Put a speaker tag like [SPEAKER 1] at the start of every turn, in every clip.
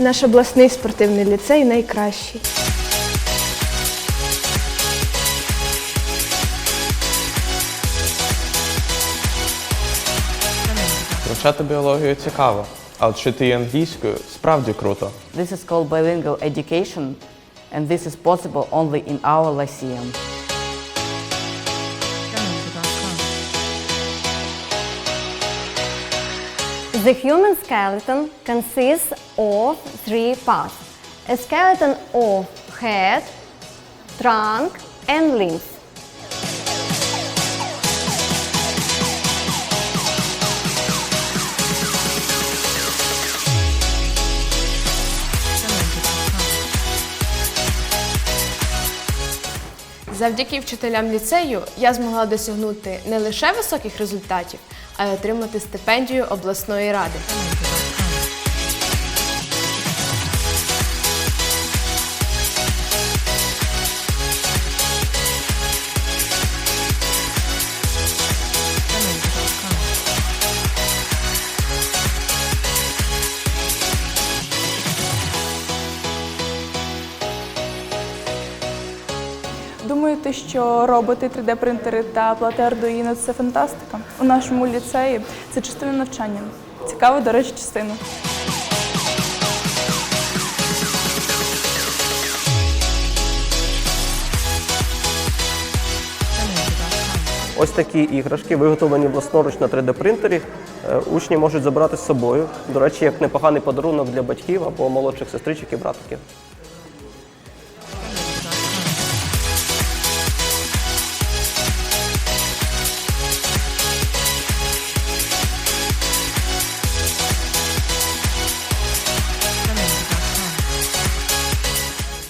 [SPEAKER 1] Наш обласний спортивний ліцей найкращий.
[SPEAKER 2] Вивчати біологію цікаво, а вчити англійською справді круто.
[SPEAKER 3] This is called bilingual education, and this is possible only in our Lyceum.
[SPEAKER 4] The human skeleton consists of three parts. A skeleton of head, trunk, and limbs.
[SPEAKER 5] Завдяки вчителям ліцею я змогла досягнути не лише високих результатів, а й отримати стипендію обласної ради.
[SPEAKER 6] Думаєте, що роботи, 3D-принтери та плати Arduino – це фантастика? У нашому ліцеї це частина навчання. Цікава, до речі, частина.
[SPEAKER 7] Ось такі іграшки, виготовлені власноруч на 3D-принтері, е, учні можуть забрати з собою. До речі, як непоганий подарунок для батьків або молодших сестричок і братиків.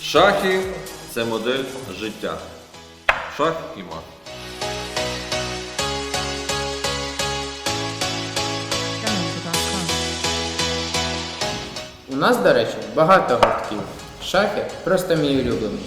[SPEAKER 8] Шахи це модель життя. Шах і мат.
[SPEAKER 9] У нас, до речі, багато гуртків. Шахи просто мій улюблений.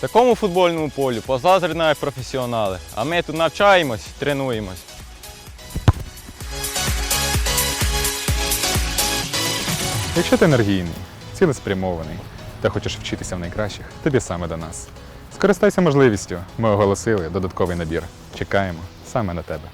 [SPEAKER 10] Такому футбольному полю позаздрять навіть професіонали. А ми тут навчаємось, тренуємось.
[SPEAKER 11] Якщо ти енергійний, цілеспрямований та хочеш вчитися в найкращих, тобі саме до нас. Скористайся можливістю. Ми оголосили додатковий набір. Чекаємо саме на тебе.